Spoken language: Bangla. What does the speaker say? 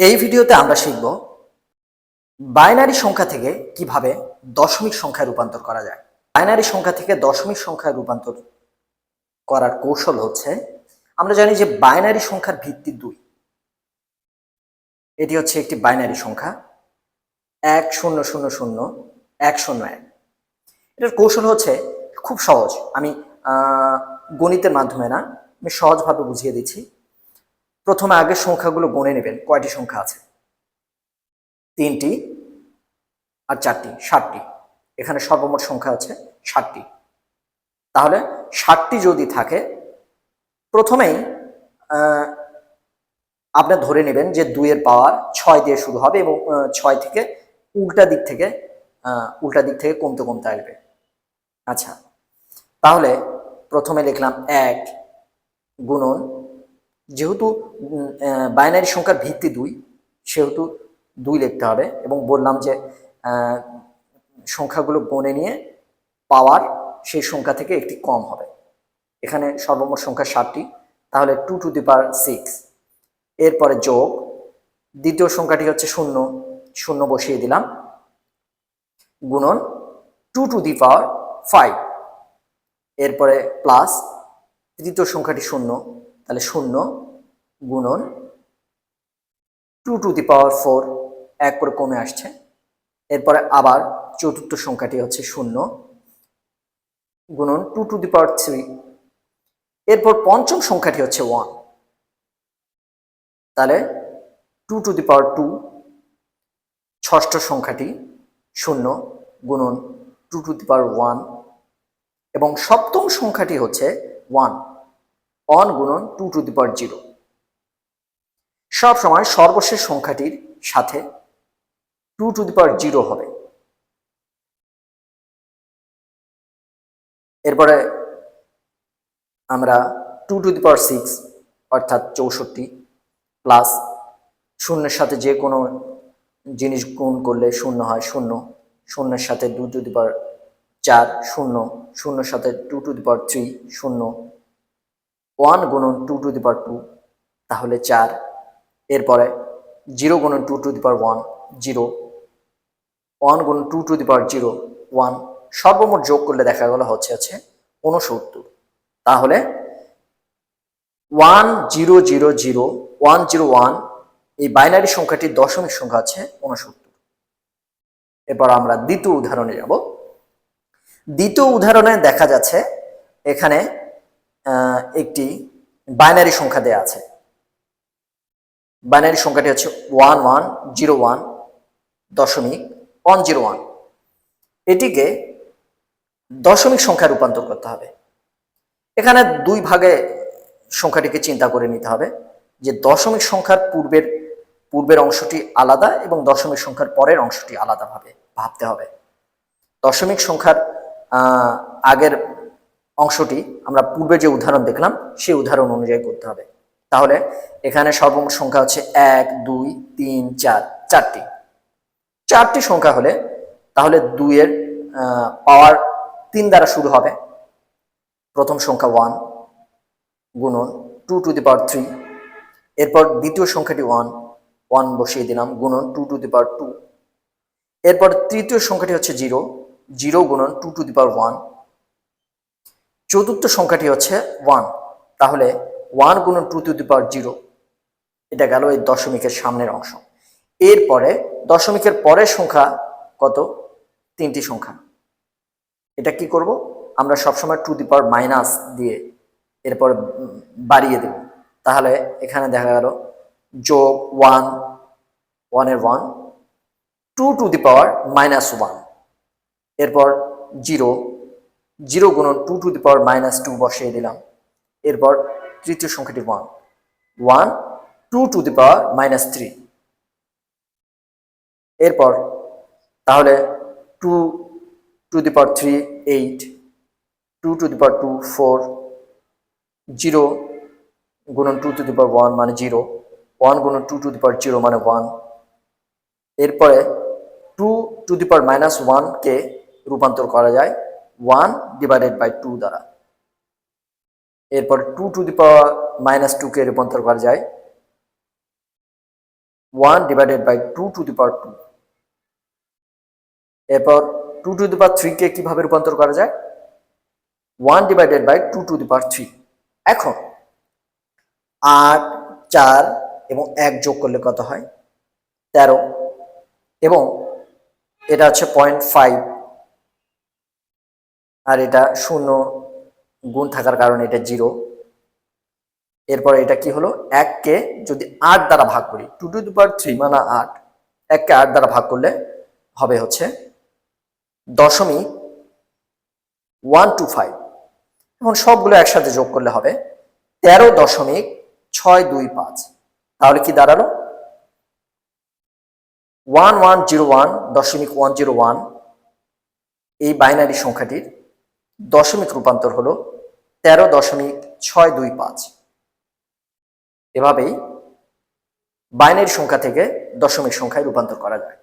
এই ভিডিওতে আমরা শিখব বাইনারি সংখ্যা থেকে কীভাবে দশমিক সংখ্যায় রূপান্তর করা যায়। বাইনারি সংখ্যা থেকে দশমিক সংখ্যায় রূপান্তর করার কৌশল হচ্ছে, আমরা জানি যে বাইনারি সংখ্যার ভিত্তি দুই। এটি হচ্ছে একটি বাইনারি সংখ্যা, এক শূন্য শূন্য শূন্য, এক শূন্য এক। এটার কৌশল হচ্ছে, খুব সহজ, আমি গণিতের মাধ্যমে না, আমি সহজভাবে বুঝিয়ে দিচ্ছি। প্রথমে আগের সংখ্যাগুলো গণে নেবেন। কয়টি সংখ্যা আছে? তিনটি আর চারটি, ষাটটি। এখানে সর্বমোট সংখ্যা আছে ষাটটি। তাহলে ষাটটি যদি থাকে, প্রথমেই আপনি ধরে নেবেন যে দুইয়ের পাওয়ার ছয় দিয়ে শুরু হবে এবং ছয় থেকে উল্টা দিক থেকে উল্টা দিক থেকে কমতে কমতে আসবে। আচ্ছা তাহলে প্রথমে লিখলাম এক গুণন যেহেতু বাইনারি সংখ্যার ভিত্তি দুই, সেহেতু দুই লিখতে হবে এবং বললাম যে সংখ্যাগুলো গণে নিয়ে পাওয়ার সেই সংখ্যা থেকে একটি কম হবে। এখানে সর্বমোট সংখ্যা ষাটটি তাহলে two to the power six এরপরে যোগ, দ্বিতীয় সংখ্যাটি হচ্ছে শূন্য শূন্য বসিয়ে দিলাম। গুণন two to the power five এরপরে প্লাস তৃতীয় সংখ্যাটি শূন্য তাহলে শূন্য গুণন two to the power four, এক করে কমে আসছে। এরপরে আবার চতুর্থ সংখ্যাটি হচ্ছে শূন্য গুণন two to the power three. এরপর পঞ্চম সংখ্যাটি হচ্ছে ওয়ান। তাহলে two to the power two, ষষ্ঠ সংখ্যাটি শূন্য গুণন two to the power one. এবং সপ্তম সংখ্যাটি হচ্ছে ওয়ান। অন গুণন two to the power zero. সবসময় সর্বশেষ সংখ্যাটির সাথে two to the power zero হবে। এরপরে আমরা two to the power six, অর্থাৎ চৌষট্টি, প্লাস শূন্যের সাথে যে কোনো জিনিস গুণ করলে শূন্য হয় শূন্য, শূন্যের সাথে দু টু দি পাওয়ার চার, শূন্য, শূন্যের সাথে two to the power three, শূন্য ওয়ান গুণন two to the power two, তাহলে চার। এরপরে জিরো গুণন two to the power one, zero. One গুণন two to the power zero, one. সর্বমোট যোগ করলে দেখা গেল হচ্ছে হচ্ছে উনসত্তর তাহলে one zero zero zero, one zero one, এই বাইনারি সংখ্যাটির দশমিক সংখ্যা আছে উনসত্তর এরপর আমরা দ্বিতীয় উদাহরণে যাব। দ্বিতীয় উদাহরণে দেখা যাচ্ছে, এখানে একটি বাইনারি সংখ্যা দেয়া আছে। বাইনারি সংখ্যাটি হচ্ছে ওয়ান ওয়ান জিরো ওয়ান দশমিক ওয়ান জিরো ওয়ান। এটিকে দশমিক সংখ্যায় রূপান্তর করতে হবে। এখানে দুই ভাগে সংখ্যাটিকে চিন্তা করে নিতে হবে যে দশমিক সংখ্যার পূর্বের পূর্বের অংশটি আলাদা এবং দশমিক সংখ্যার পরের অংশটি আলাদাভাবে ভাবতে হবে। দশমিক সংখ্যার আগের অংশটি আমরা পূর্বে যে উদাহরণ দেখলাম, সেই উদাহরণ অনুযায়ী করতে হবে। তাহলে এখানে সর্বমোট সংখ্যা হচ্ছে এক, দুই, তিন, চার, চারটি। চারটি সংখ্যা হলে তাহলে দুইয়ের পাওয়ার তিন দ্বারা শুরু হবে। প্রথম সংখ্যা ওয়ান গুণন two to the power three. এরপর দ্বিতীয় সংখ্যাটি ওয়ান ওয়ান বসিয়ে দিলাম, গুণন two to the power two. এরপর তৃতীয় সংখ্যাটি হচ্ছে জিরো জিরো গুণন two to the power one. চতুর্থ সংখ্যাটি হচ্ছে ওয়ান তাহলে ওয়ান গুণন two to the power zero এটা গেল এই দশমিকের সামনের অংশ। এরপরে দশমিকের পরের সংখ্যা কত? তিনটি সংখ্যা। এটা কি করব? আমরা সবসময় টু দি পাওয়ার মাইনাস দিয়ে এরপর বাড়িয়ে দেব। তাহলে এখানে দেখা গেল যোগ ওয়ান ওয়ানের one two to the power minus one এরপর জিরো জিরো গুণন two to the power minus two বসিয়ে দিলাম। এরপর তৃতীয় সংখ্যাটি one one two to the power minus three এরপর তাহলে two to the power three eight two to the power two four zero গুণন two to the power one মানে জিরো ওয়ান গুণন two to the power zero মানে ওয়ান এরপরে two to the power minus ওয়ানকে রূপান্তর করা যায়। ওয়ান ডিভাইডেড বাই টু দ্বারা। এরপর two to the power minus টুকে রূপান্তর করা যায়। One divided by two to the power two এরপর টু টু দি পাওয়ার থ্রিকে কীভাবে রূপান্তর করা যায়? One divided by two to the power three এখন আট, চার এবং এক যোগ করলে কত হয়? তেরো। এবং এটা হচ্ছে পয়েন্ট ফাইভ আর এটা শূন্য গুণ থাকার কারণে এটা জিরো। এরপরে এটা কি হলো? এককে যদি আট দ্বারা ভাগ করি টু টু পাওয়ার থ্রি মানে আট, এককে আট দ্বারা ভাগ করলে হবে হচ্ছে দশমিক ওয়ান টু ফাইভ এখন সবগুলো একসাথে যোগ করলে হবে তেরো দশমিক ছয় দুই পাঁচ। তাহলে কি দাঁড়াল? ওয়ান ওয়ান জিরো ওয়ান দশমিক ওয়ান জিরো ওয়ান এই বাইনারি সংখ্যাটির দশমিক রূপান্তর হলো তেরো দশমিক ছয় দুই পাঁচ। এভাবেই বাইনারি সংখ্যা থেকে দশমিক সংখ্যায় রূপান্তর করা যায়।